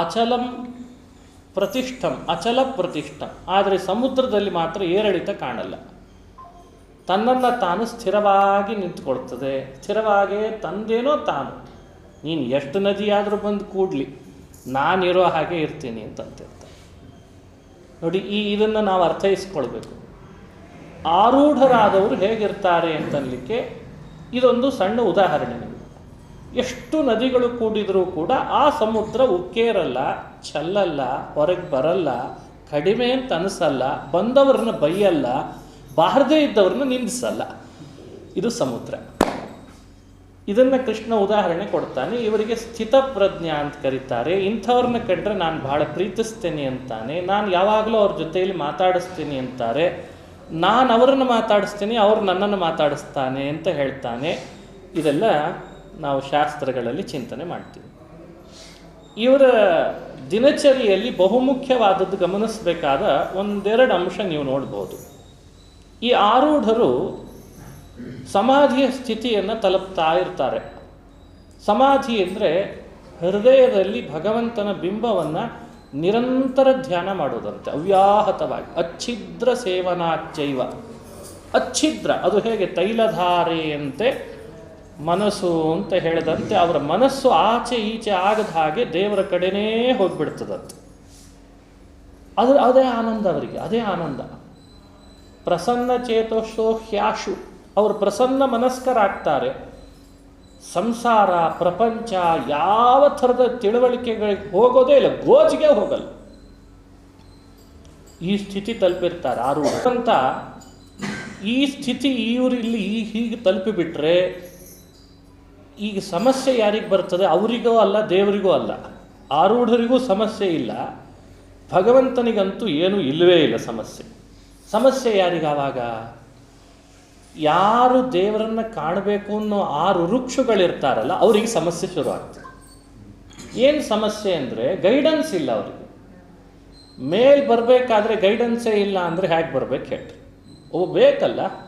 ಅಚಲಂ ಪ್ರತಿಷ್ಠಂ, ಅಚಲ ಪ್ರತಿಷ್ಠ. ಆದರೆ ಸಮುದ್ರದಲ್ಲಿ ಮಾತ್ರ ಏರಿಳಿತ ಕಾಣಲ್ಲ. ತನ್ನನ್ನು ತಾನು ಸ್ಥಿರವಾಗಿ ನಿಂತ್ಕೊಳ್ತದೆ. ಸ್ಥಿರವಾಗೇ ತಂದೇನೋ ತಾನು. ನೀನು ಎಷ್ಟು ನದಿಯಾದರೂ ಬಂದು ಕೂಡಲಿ, ನಾನಿರೋ ಹಾಗೆ ಇರ್ತೀನಿ ಅಂತಂತಿರ್ತಾರೆ ನೋಡಿ, ಈ ಇದನ್ನು ನಾವು ಅರ್ಥೈಸ್ಕೊಳ್ಬೇಕು. ಆರೂಢರಾದವರು ಹೇಗಿರ್ತಾರೆ ಅಂತನ್ಲಿಕ್ಕೆ ಇದೊಂದು ಸಣ್ಣ ಉದಾಹರಣೆ ನಿಮಗೆ. ಎಷ್ಟು ನದಿಗಳು ಕೂಡಿದರೂ ಕೂಡ ಆ ಸಮುದ್ರ ಉಕ್ಕೇರಲ್ಲ ಚೆಲ್ಲಲ್ಲ ಹೊರಗೆ ಬರಲ್ಲ, ಕಡಿಮೆ ಅಂತ ಅನಿಸಲ್ಲ, ಬಂದವ್ರನ್ನ ಬೈಯಲ್ಲ, ಬಾರದೇ ಇದ್ದವ್ರನ್ನ ನಿಂದಿಸಲ್ಲ. ಇದು ಸಮುದ್ರ. ಇದನ್ನು ಕೃಷ್ಣ ಉದಾಹರಣೆ ಕೊಡ್ತಾನೆ. ಇವರಿಗೆ ಸ್ಥಿತಪ್ರಜ್ಞ ಅಂತ ಕರೀತಾರೆ. ಇಂಥವ್ರನ್ನ ಕಂಡ್ರೆ ನಾನು ಬಹಳ ಪ್ರೀತಿಸ್ತೇನೆ ಅಂತಾನೆ. ನಾನು ಯಾವಾಗಲೂ ಅವ್ರ ಜೊತೆಯಲ್ಲಿ ಮಾತಾಡಿಸ್ತೀನಿ ಅಂತಾರೆ. ನಾನು ಅವರನ್ನು ಮಾತಾಡಿಸ್ತೀನಿ, ಅವ್ರು ನನ್ನನ್ನು ಮಾತಾಡಿಸ್ತಾನೆ ಅಂತ ಹೇಳ್ತಾನೆ. ಇದೆಲ್ಲ ನಾವು ಶಾಸ್ತ್ರಗಳಲ್ಲಿ ಚಿಂತನೆ ಮಾಡ್ತೀವಿ. ಇವರ ದಿನಚರಿಯಲ್ಲಿ ಬಹುಮುಖ್ಯವಾದದ್ದು ಗಮನಿಸಬೇಕಾದ ಒಂದೆರಡು ಅಂಶ ನೀವು ನೋಡ್ಬೋದು. ಈ ಆರೂಢರು ಸಮಾಧಿಯ ಸ್ಥಿತಿಯನ್ನು ತಲುಪ್ತಾ ಇರ್ತಾರೆ. ಸಮಾಧಿ ಅಂದರೆ ಹೃದಯದಲ್ಲಿ ಭಗವಂತನ ಬಿಂಬವನ್ನು ನಿರಂತರ ಧ್ಯಾನ ಮಾಡೋದಂತೆ ಅವ್ಯಾಹತವಾಗಿ, ಅಚ್ಛಿದ್ರ ಸೇವನಾಚೈವ ಅಚ್ಛಿದ್ರ, ಅದು ಹೇಗೆ ತೈಲಧಾರೆಯಂತೆ ಮನಸ್ಸು ಅಂತ ಹೇಳಿದಂತೆ ಅವರ ಮನಸ್ಸು ಆಚೆ ಈಚೆ ಆಗದ ಹಾಗೆ ದೇವರ ಕಡೆನೇ ಹೋಗ್ಬಿಡ್ತದಂತೆ. ಅದು ಅದೇ ಆನಂದ ಅವರಿಗೆ, ಅದೇ ಆನಂದ. ಪ್ರಸನ್ನ ಚೇತೋಶೋ ಹ್ಯಾಶು. ಅವರು ಪ್ರಸನ್ನ ಮನಸ್ಕರಾಗ್ತಾರೆ. ಸಂಸಾರ, ಪ್ರಪಂಚ ಯಾವ ಥರದ ತಿಳುವಳಿಕೆಗಳಿಗೆ ಹೋಗೋದೇ ಇಲ್ಲ, ಗೋಜಿಗೆ ಹೋಗಲ್ಲ. ಈ ಸ್ಥಿತಿ ತಲುಪಿರ್ತಾರೆ ಆರು ಅಂತ ಈ ಸ್ಥಿತಿ ಇವರು ಇಲ್ಲಿ ಹೀಗೆ ತಲುಪಿಬಿಟ್ರೆ ಈಗ ಸಮಸ್ಯೆ ಯಾರಿಗೆ ಬರ್ತದೆ? ಅವರಿಗೂ ಅಲ್ಲ, ದೇವರಿಗೂ ಅಲ್ಲ. ಆರೂಢರಿಗೂ ಸಮಸ್ಯೆ ಇಲ್ಲ. ಭಗವಂತನಿಗಂತೂ ಏನೂ ಇಲ್ಲವೇ ಇಲ್ಲ ಸಮಸ್ಯೆ. ಸಮಸ್ಯೆ ಯಾರಿಗಾವಾಗ ಯಾರು ದೇವರನ್ನು ಕಾಣಬೇಕು ಅನ್ನೋ ಆರು ವೃಕ್ಷಗಳಿರ್ತಾರಲ್ಲ ಅವರಿಗೆ ಸಮಸ್ಯೆ ಶುರು ಆಗ್ತದೆ ಏನು ಸಮಸ್ಯೆ ಅಂದರೆ ಗೈಡೆನ್ಸ್ ಇಲ್ಲ ಅವರಿಗೆ. ಮೇಲ್ ಬರಬೇಕಾದ್ರೆ ಗೈಡೆನ್ಸೇ ಇಲ್ಲ ಅಂದರೆ ಹೇಗೆ ಬರ್ಬೇಕು ಹೇಳ್ರಿ. ಓ, ಬೇಕಲ್ಲ?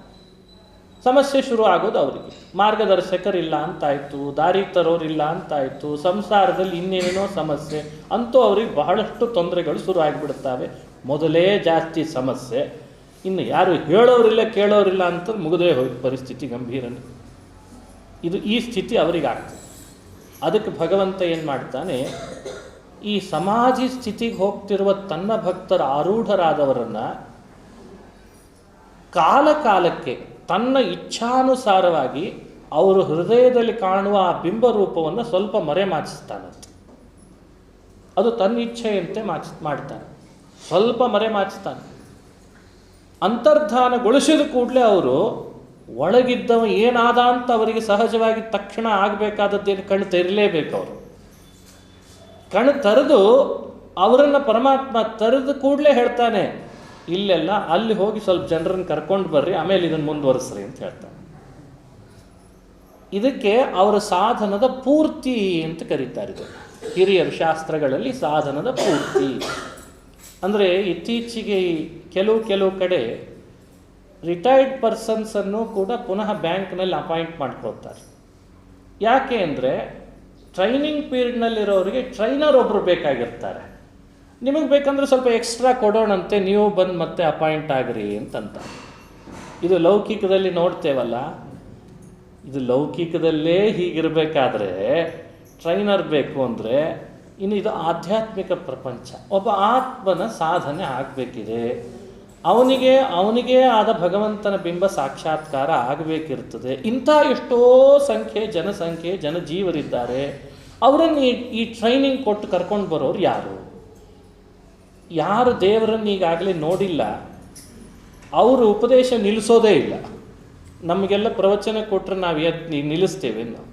ಸಮಸ್ಯೆ ಶುರು ಆಗೋದು ಅವರಿಗೆ. ಮಾರ್ಗದರ್ಶಕರಿಲ್ಲ ಅಂತಾಯಿತು, ದಾರಿ ತರೋರಿಲ್ಲ ಅಂತಾಯಿತು, ಸಂಸಾರದಲ್ಲಿ ಇನ್ನೇನೇನೋ ಸಮಸ್ಯೆ, ಅಂತೂ ಅವ್ರಿಗೆ ಬಹಳಷ್ಟು ತೊಂದರೆಗಳು ಶುರು ಆಗಿಬಿಡ್ತವೆ ಮೊದಲೇ ಜಾಸ್ತಿ ಸಮಸ್ಯೆ. ಇನ್ನು ಯಾರು ಹೇಳೋರಿಲ್ಲ, ಕೇಳೋರಿಲ್ಲ ಅಂತ ಮುಗದೇ ಹೋಯ್ತು ಪರಿಸ್ಥಿತಿ ಗಂಭೀರನೇ. ಇದು ಈ ಸ್ಥಿತಿ ಅವರಿಗಾಗ್ತದೆ. ಅದಕ್ಕೆ ಭಗವಂತ ಏನು ಮಾಡ್ತಾನೆ, ಈ ಸಮಾಧಿ ಸ್ಥಿತಿಗೆ ಹೋಗ್ತಿರುವ ತನ್ನ ಭಕ್ತರ ಆರೂಢರಾದವರನ್ನು ಕಾಲ ಕಾಲಕ್ಕೆ ತನ್ನ ಇಚ್ಛಾನುಸಾರವಾಗಿ ಅವರ ಹೃದಯದಲ್ಲಿ ಕಾಣುವ ಆ ಬಿಂಬ ರೂಪವನ್ನು ಸ್ವಲ್ಪ ಮರೆಮಾಚಿಸ್ತಾನಂತೆ ಅದು ತನ್ನ ಇಚ್ಛೆಯಂತೆ ಮಾಚ, ಮಾಡ್ತಾನೆ. ಸ್ವಲ್ಪ ಮರೆಮಾಚಿಸ್ತಾನೆ ಅಂತರ್ಧಾನಗೊಳಿಸಿದ ಕೂಡಲೇ ಅವರು ಒಳಗಿದ್ದವ ಏನಾದ ಅಂತ ಅವರಿಗೆ ಸಹಜವಾಗಿ ತಕ್ಷಣ ಆಗಬೇಕಾದದ್ದೇನು ಕಣ್ಣು ತೆರಲೇಬೇಕು ಅವರು. ಕಣ್ಣು ತರೆದು ಅವರನ್ನು ಪರಮಾತ್ಮ ತರೆದು ಕೂಡಲೇ ಹೇಳ್ತಾನೆ ಇಲ್ಲೆಲ್ಲ ಅಲ್ಲಿ ಹೋಗಿ ಸ್ವಲ್ಪ ಜನರನ್ನು ಕರ್ಕೊಂಡು ಬರ್ರಿ, ಆಮೇಲೆ ಇದನ್ನು ಮುಂದುವರಿಸ್ರಿ ಅಂತ ಹೇಳ್ತಾರೆ. ಇದಕ್ಕೆ ಅವರ ಸಾಧನದ ಪೂರ್ತಿ ಅಂತ ಕರೀತಾರೆ ಇದು ಹಿರಿಯರು ಶಾಸ್ತ್ರಗಳಲ್ಲಿ ಸಾಧನದ ಪೂರ್ತಿ. ಅಂದರೆ ಇತ್ತೀಚೆಗೆ ಕೆಲವು ಕೆಲವು ಕಡೆ ರಿಟೈರ್ಡ್ ಪರ್ಸನ್ಸನ್ನು ಕೂಡ ಪುನಃ ಬ್ಯಾಂಕ್ನಲ್ಲಿ ಅಪಾಯಿಂಟ್ ಮಾಡ್ಕೊಳ್ತಾರೆ. ಯಾಕೆ ಅಂದರೆ ಟ್ರೈನಿಂಗ್ ಪೀರಿಯಡ್ನಲ್ಲಿರೋರಿಗೆ ಟ್ರೈನರ್ ಒಬ್ಬರು ಬೇಕಾಗಿರ್ತಾರೆ. ನಿಮಗೆ ಬೇಕಂದ್ರೆ ಸ್ವಲ್ಪ ಎಕ್ಸ್ಟ್ರಾ ಕೊಡೋಣಂತೆ, ನೀವು ಬಂದು ಮತ್ತೆ ಅಪಾಯಿಂಟ್ ಆಗ್ರಿ ಅಂತಂತ. ಇದು ಲೌಕಿಕದಲ್ಲಿ ನೋಡ್ತೇವಲ್ಲ, ಇದು ಲೌಕಿಕದಲ್ಲೇ ಹೀಗಿರಬೇಕಾದ್ರೆ ಟ್ರೈನರ್ ಬೇಕು ಅಂದರೆ ಇನ್ನು ಇದು ಆಧ್ಯಾತ್ಮಿಕ ಪ್ರಪಂಚ. ಒಬ್ಬ ಆತ್ಮನ ಸಾಧನೆ ಆಗಬೇಕಿದೆ. ಅವನಿಗೆ, ಅವನಿಗೇ ಆದ ಭಗವಂತನ ಬಿಂಬ ಸಾಕ್ಷಾತ್ಕಾರ ಆಗಬೇಕಿರ್ತದೆ. ಇಂಥ ಎಷ್ಟೋ ಸಂಖ್ಯೆ, ಜನಸಂಖ್ಯೆ, ಜನಜೀವರಿದ್ದಾರೆ. ಅವರನ್ನು ಈ ಟ್ರೈನಿಂಗ್ ಕೊಟ್ಟು ಕರ್ಕೊಂಡು ಬರೋರು ಯಾರು? ಯಾರು ದೇವರನ್ನು ಈಗಾಗಲೇ ನೋಡಿಲ್ಲ, ಅವರು ಉಪದೇಶ ನಿಲ್ಲಿಸೋದೇ ಇಲ್ಲ. ನಮಗೆಲ್ಲ ಪ್ರವಚನ ಕೊಟ್ಟರೆ ನಾವು ಎದ್ ನಿಲ್ಲಿಸ್ತೇವೆ ನಾವು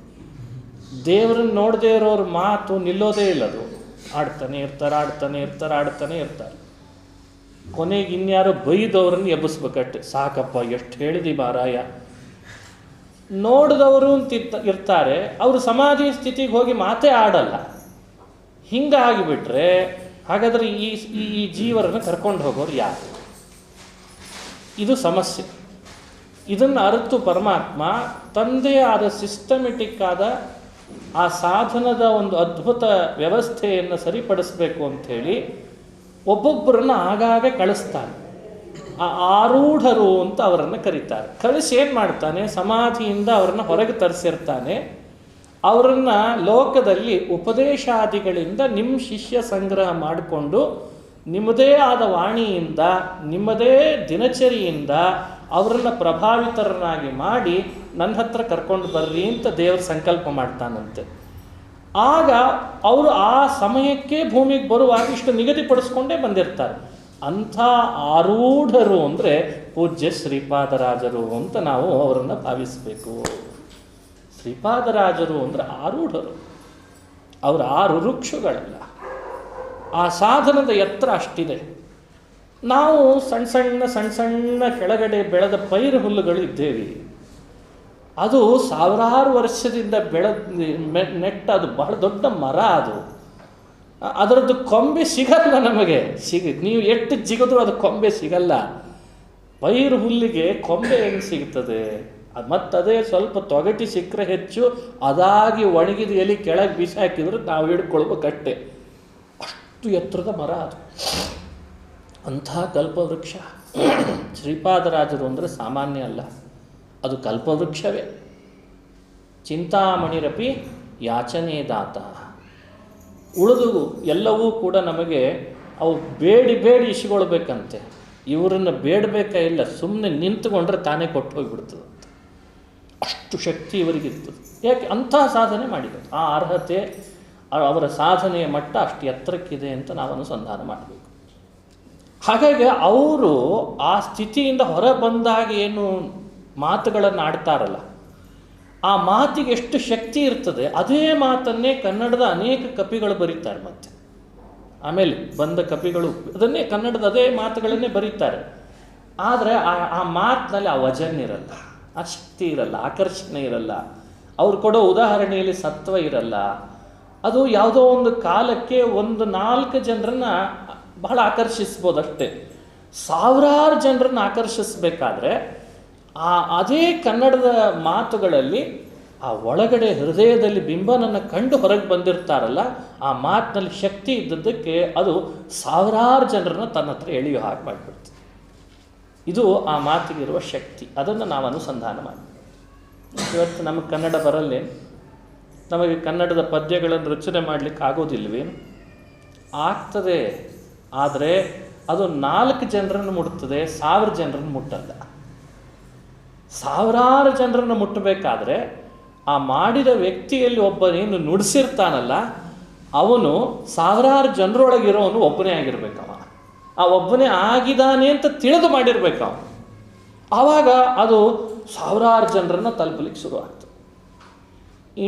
ದೇವರನ್ನು ನೋಡದೇ ಇರೋರ ಮಾತು ನಿಲ್ಲೋದೇ ಇಲ್ಲ ಅದು. ಆಡ್ತಾನೆ ಇರ್ತಾರೆ ಆಡ್ತಾನೆ ಇರ್ತಾರೆ ಆಡ್ತಾನೆ ಇರ್ತಾರೆ. ಕೊನೆಗೆ ಇನ್ಯಾರೋ ಬೈದವ್ರನ್ನ ಎಬ್ಬಿಸ್ಬೇಕಟ್ಟೆ ಸಾಕಪ್ಪ, ಎಷ್ಟು ಹೇಳಿದಿ ಮಾರಾಯ. ನೋಡಿದವರು ಅಂತ ಇರ್ತಾರೆ, ಅವರು ಸಮಾಧಿ ಸ್ಥಿತಿಗೆ ಹೋಗಿ ಮಾತೇ ಆಡಲ್ಲ. ಹಿಂಗಾಗಿಬಿಟ್ರೆ ಹಾಗಾದರೆ ಈ ಈ ಜೀವರನ್ನು ಕರ್ಕೊಂಡು ಹೋಗೋರು ಯಾರು? ಇದು ಸಮಸ್ಯೆ. ಇದನ್ನು ಅರಿತು ಪರಮಾತ್ಮ ತಂದೆ ಆದ ಸಿಸ್ಟಮೆಟಿಕ್ ಆದ ಆ ಸಾಧನದ ಒಂದು ಅದ್ಭುತ ವ್ಯವಸ್ಥೆಯನ್ನು ಸರಿಪಡಿಸಬೇಕು ಅಂಥೇಳಿ ಒಬ್ಬೊಬ್ಬರನ್ನು ಆಗಾಗ ಕಳಿಸ್ತಾನೆ ಆ ಆರೂಢರು ಅಂತ ಅವರನ್ನು ಕರೀತಾರೆ. ಕಳಿಸಿ ಏನು ಮಾಡ್ತಾನೆ? ಸಮಾಧಿಯಿಂದ ಅವರನ್ನು ಹೊರಗೆ ತರಿಸಿರ್ತಾನೆ. ಅವರನ್ನು ಲೋಕದಲ್ಲಿ ಉಪದೇಶಾದಿಗಳಿಂದ ನಿಮ್ಮ ಶಿಷ್ಯ ಸಂಗ್ರಹ ಮಾಡಿಕೊಂಡು ನಿಮ್ಮದೇ ಆದ ವಾಣಿಯಿಂದ, ನಿಮ್ಮದೇ ದಿನಚರಿಯಿಂದ ಅವರನ್ನು ಪ್ರಭಾವಿತರನ್ನಾಗಿ ಮಾಡಿ ನನ್ನ ಹತ್ರ ಕರ್ಕೊಂಡು ಬರ್ರಿ ಅಂತ ದೇವರು ಸಂಕಲ್ಪ ಮಾಡ್ತಾನಂತೆ. ಆಗ ಅವರು ಆ ಸಮಯಕ್ಕೆ ಭೂಮಿಗೆ ಬರುವಾಗ ಇಷ್ಟು ನಿಗದಿಪಡಿಸ್ಕೊಂಡೇ ಬಂದಿರ್ತಾರೆ. ಅಂಥ ಆರೂಢರು ಅಂದರೆ ಪೂಜ್ಯ ಶ್ರೀಪಾದರಾಜರು ಅಂತ ನಾವು ಅವರನ್ನು ಭಾವಿಸಬೇಕು. ಶ್ರೀಪಾದರಾಜರು ಅಂದರೆ ಆರೂಢರು. ಅವರ ಆರು ವೃಕ್ಷಗಳಲ್ಲ ಆ ಸಾಧನದ ಎತ್ತರ ಅಷ್ಟಿದೆ. ನಾವು ಸಣ್ಣ ಸಣ್ಣ ಸಣ್ಣ ಸಣ್ಣ ಕೆಳಗಡೆ ಬೆಳೆದ ಪೈರು ಹುಲ್ಲುಗಳು ಇದ್ದೇವೆ. ಅದು ಸಾವಿರಾರು ವರ್ಷದಿಂದ ಬೆಳೆದ ನೆಟ್ಟ ಅದು ಬಹಳ ದೊಡ್ಡ ಮರ ಅದು. ಅದರದ್ದು ಕೊಂಬೆ ಸಿಗಲ್ಲ ನಮಗೆ. ಸಿಗ, ನೀವು ಎಷ್ಟು ಜಿಗಿದ್ರೂ ಅದು ಕೊಂಬೆ ಸಿಗಲ್ಲ. ಪೈರು ಹುಲ್ಲಿಗೆ ಕೊಂಬೆ ಹೆಂಗೆ ಸಿಗ್ತದೆ? ಅದ್ ಮತ್ತೆ ಅದೇ ಸ್ವಲ್ಪ ತೊಗಟಿ ಸಿಕ್ಕರೆ ಹೆಚ್ಚು, ಅದಾಗಿ ಒಣಗಿದ ಎಲೆ ಕೆಳಗೆ ಬಿಸಿ ಹಾಕಿದ್ರೆ ನಾವು ಹಿಡ್ಕೊಳ್ಬೇಕಷ್ಟೆ. ಅಷ್ಟು ಎತ್ತರದ ಮರ ಅದು. ಅಂಥ ಕಲ್ಪವೃಕ್ಷ. ಶ್ರೀಪಾದರಾಜರು ಅಂದರೆ ಸಾಮಾನ್ಯ ಅಲ್ಲ. ಅದು ಕಲ್ಪವೃಕ್ಷವೇ. ಚಿಂತಾಮಣಿರಪಿ ಯಾಚನೆ ದಾತ. ಉಳಿದು ಎಲ್ಲವೂ ಕೂಡ ನಮಗೆ ಅವು ಬೇಡಿ ಬೇಡಿ ಇಸ್ಕೊಳ್ಬೇಕಂತೆ. ಇವರನ್ನು ಬೇಡಬೇಕಾ ಇಲ್ಲ ಸುಮ್ಮನೆ ನಿಂತುಕೊಂಡ್ರೆ ತಾನೇ ಕೊಟ್ಟು ಹೋಗಿಬಿಡ್ತದೆ. ಅಷ್ಟು ಶಕ್ತಿ ಇವರಿಗಿತ್ತು. ಯಾಕೆ? ಅಂತಹ ಸಾಧನೆ ಮಾಡಿದರು ಆ ಅರ್ಹತೆ ಅವರ ಸಾಧನೆಯ ಮಟ್ಟ ಅಷ್ಟು ಎತ್ತರಕ್ಕಿದೆ ಅಂತ ನಾವು ಅನುಸಂಧಾನ ಮಾಡಬೇಕು. ಹಾಗಾಗಿ ಅವರು ಆ ಸ್ಥಿತಿಯಿಂದ ಹೊರ ಬಂದಾಗ ಏನು ಮಾತುಗಳನ್ನು ಆಡ್ತಾರಲ್ಲ, ಆ ಮಾತಿಗೆ ಎಷ್ಟು ಶಕ್ತಿ ಇರ್ತದೆ, ಅದೇ ಮಾತನ್ನೇ ಕನ್ನಡದ ಅನೇಕ ಕಪಿಗಳು ಬರೀತಾರೆ ಮತ್ತೆ. ಆಮೇಲೆ ಬಂದ ಕಪಿಗಳು, ಅದನ್ನೇ ಕನ್ನಡದ ಅದೇ ಮಾತುಗಳನ್ನೇ ಬರೀತಾರೆ. ಆದರೆ ಆ ಆ ಮಾತಿನಲ್ಲಿ ಆ ವಜನ್ ಇರಲ್ಲ. ಆ ಇರಲ್ಲ, ಆಕರ್ಷಣೆ ಇರಲ್ಲ. ಅವ್ರು ಕೊಡೋ ಉದಾಹರಣೆಯಲ್ಲಿ ಸತ್ವ ಇರಲ್ಲ. ಅದು ಯಾವುದೋ ಒಂದು ಕಾಲಕ್ಕೆ ಒಂದು ನಾಲ್ಕು ಜನರನ್ನ ಬಹಳ ಆಕರ್ಷಿಸ್ಬೋದು ಅಷ್ಟೇ. ಸಾವಿರಾರು ಜನರನ್ನು ಆಕರ್ಷಿಸಬೇಕಾದ್ರೆ ಆ ಅದೇ ಕನ್ನಡದ ಮಾತುಗಳಲ್ಲಿ ಆ ಒಳಗಡೆ ಹೃದಯದಲ್ಲಿ ಬಿಂಬನನ್ನು ಕಂಡು ಹೊರಗೆ ಬಂದಿರ್ತಾರಲ್ಲ, ಆ ಮಾತಿನಲ್ಲಿ ಶಕ್ತಿ ಇದ್ದದ್ದಕ್ಕೆ ಅದು ಸಾವಿರಾರು ಜನರನ್ನು ತನ್ನ ಹತ್ರ ಎಳೆಯೋ ಹಾಗೆ ಮಾಡಿಬಿಡ್ತದೆ. ಇದು ಆ ಮಾತಿಗಿರುವ ಶಕ್ತಿ. ಅದನ್ನು ನಾವು ಅನುಸಂಧಾನ ಮಾಡಿ. ಇವತ್ತು ನಮಗೆ ಕನ್ನಡ ಬರಲ್ಲೇ, ನಮಗೆ ಕನ್ನಡದ ಪದ್ಯಗಳನ್ನು ರಚನೆ ಮಾಡಲಿಕ್ಕೆ ಆಗೋದಿಲ್ವೇ? ಆಗ್ತದೆ, ಆದರೆ ಅದು ನಾಲ್ಕು ಜನರನ್ನು ಮುಟ್ತದೆ, ಸಾವಿರ ಜನರನ್ನು ಮುಟ್ಟಲ್ಲ. ಸಾವಿರಾರು ಜನರನ್ನು ಮುಟ್ಟಬೇಕಾದ್ರೆ ಆ ಮಾಡಿದ ವ್ಯಕ್ತಿಯಲ್ಲಿ ಒಬ್ಬನೇನು ನುಡಿಸಿರ್ತಾನಲ್ಲ, ಅವನು ಸಾವಿರಾರು ಜನರೊಳಗಿರೋನು ಒಬ್ಬನೇ ಆಗಿರ್ಬೇಕವ. ಆ ಒಬ್ಬನೇ ಆಗಿದ್ದಾನೆ ಅಂತ ತಿಳಿದು ಮಾಡಿರ್ಬೇಕು ಅವನು. ಆವಾಗ ಅದು ಸಾವಿರಾರು ಜನರನ್ನು ತಲುಪಲಿಕ್ಕೆ ಶುರು ಆಗ್ತದೆ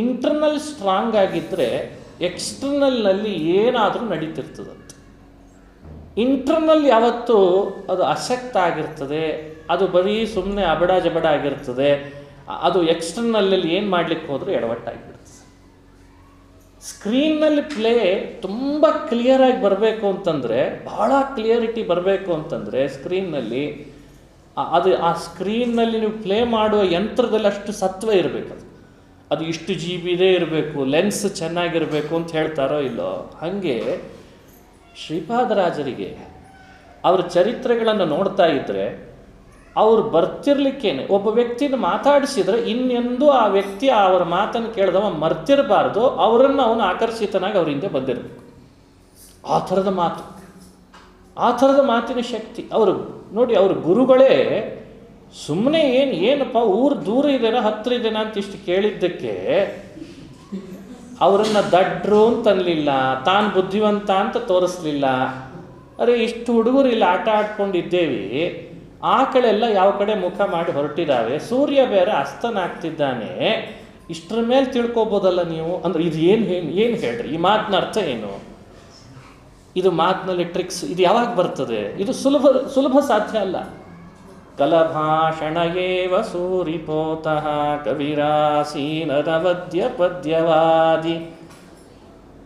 ಇಂಟರ್ನಲ್ ಸ್ಟ್ರಾಂಗ್ ಆಗಿದ್ದರೆ ಎಕ್ಸ್ಟರ್ನಲ್ನಲ್ಲಿ ಏನಾದರೂ ನಡೀತಿರ್ತದಂತೆ. ಇಂಟರ್ನಲ್ ಯಾವತ್ತು ಅದು ಅಸೆಕ್ಟ್ ಆಗಿರ್ತದೆ, ಅದು ಬರೀ ಸುಮ್ಮನೆ ಅಬಡ ಜಬಡ ಆಗಿರ್ತದೆ, ಅದು ಎಕ್ಸ್ಟರ್ನಲ್ಲಲ್ಲಿ ಏನು ಮಾಡ್ಲಿಕ್ಕೆ ಹೋದರೂ ಎಡವಟ್ಟಾಗಿಬಿಡ್ತದೆ ಸ್ಕ್ರೀನ್ನಲ್ಲಿ ಪ್ಲೇ ತುಂಬ ಕ್ಲಿಯರಾಗಿ ಬರಬೇಕು ಅಂತಂದರೆ, ಬಹಳ ಕ್ಲಿಯರಿಟಿ ಬರಬೇಕು ಅಂತಂದರೆ ಸ್ಕ್ರೀನ್ನಲ್ಲಿ ಅದು ಆ ಸ್ಕ್ರೀನ್ನಲ್ಲಿ ನೀವು ಪ್ಲೇ ಮಾಡುವ ಯಂತ್ರದಲ್ಲಿ ಅಷ್ಟು ಸತ್ವ ಇರಬೇಕು ಅದು. ಅದು ಇಷ್ಟು ಜಿ ಬಿದೇ ಇರಬೇಕು ಲೆನ್ಸ್ ಚೆನ್ನಾಗಿರಬೇಕು ಅಂತ ಹೇಳ್ತಾರೋ ಇಲ್ಲೋ, ಹಾಗೆ ಶ್ರೀಪಾದರಾಜರಿಗೆ ಅವರ ಚರಿತ್ರೆಗಳನ್ನು ನೋಡ್ತಾ ಇದ್ದರೆ ಅವ್ರು ಬರ್ತಿರ್ಲಿಕ್ಕೇನೆ. ಒಬ್ಬ ವ್ಯಕ್ತಿನ ಮಾತಾಡಿಸಿದ್ರೆ ಇನ್ನೆಂದೂ ಆ ವ್ಯಕ್ತಿ ಅವರ ಮಾತನ್ನು ಕೇಳಿದವ ಮರ್ತಿರಬಾರ್ದು, ಅವರನ್ನು ಅವನು ಆಕರ್ಷಿತನಾಗಿ ಅವ್ರ ಹಿಂದೆ ಬಂದಿರಬೇಕು. ಆ ಥರದ ಮಾತು. ಆ ಥರದ ಮಾತಿನ ಶಕ್ತಿ. ಅವರು ನೋಡಿ, ಅವ್ರ ಗುರುಗಳೇ ಸುಮ್ಮನೆ ಏನು, ಏನಪ್ಪ, ಊರು ದೂರ ಇದೆನಾ ಹತ್ತಿರ ಇದೆನಾ ಅಂತ ಇಷ್ಟು ಕೇಳಿದ್ದಕ್ಕೆ ಅವರನ್ನ ದಡ್ರು ಅಂತನ್ಲಿಲ್ಲ ತಾನು ಬುದ್ಧಿವಂತ ಅಂತ ತೋರಿಸ್ಲಿಲ್ಲ. ಅರೆ, ಇಷ್ಟು ಹುಡುಗರು ಇಲ್ಲಿ ಆಟ ಆಡ್ಕೊಂಡಿದ್ದೇವೆ. ಆ ಕಡೆ ಯಾವ ಕಡೆ ಮುಖ ಮಾಡಿ ಹೊರಟಿದ್ದಾವೆ ಸೂರ್ಯ ಬೇರೆ ಅಸ್ತನಾಗ್ತಿದ್ದಾನೆ, ಇಷ್ಟರ ಮೇಲೆ ತಿಳ್ಕೊಬೋದಲ್ಲ ನೀವು? ಅಂದ್ರೆ ಇದು ಏನು ಏನು ಏನು ಹೇಳ್ರಿ? ಈ ಮಾತಿನ ಅರ್ಥ ಏನು? ಇದು ಮಾತಿನಲ್ಲಿ ಟ್ರಿಕ್ಸ್ ಇದು ಯಾವಾಗ ಬರ್ತದೆ? ಇದು ಸುಲಭ ಸುಲಭ ಸಾಧ್ಯ ಅಲ್ಲ. ಕಲಭಾಷಣ ಏವ ಸೂರಿಪೋತಃ ಕವಿರಾಸೀನರವದ್ಯ ಪದ್ಯವಾದಿ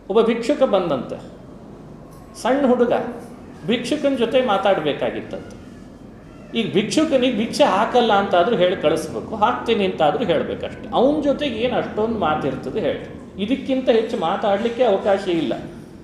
ಒಬ್ಬ ಭಿಕ್ಷುಕ ಬಂದಂತೆ, ಸಣ್ಣ ಹುಡುಗ, ಭಿಕ್ಷುಕನ ಜೊತೆ ಮಾತಾಡಬೇಕಾಗಿತ್ತಂತೆ. ಈಗ ಭಿಕ್ಷುಕನಿಗೆ ಭಿಕ್ಷೆ ಹಾಕಲ್ಲ ಅಂತಾದರೂ ಹೇಳಿ ಕಳಿಸ್ಬೇಕು. ಹಾಕ್ತೀನಿ ಅಂತಾದರೂ ಹೇಳಬೇಕಷ್ಟೆ. ಅವನ ಜೊತೆಗೆ ಏನು ಅಷ್ಟೊಂದು ಮಾತಿರ್ತದೆ ಹೇಳಿ. ಇದಕ್ಕಿಂತ ಹೆಚ್ಚು ಮಾತಾಡಲಿಕ್ಕೆ ಅವಕಾಶ ಇಲ್ಲ.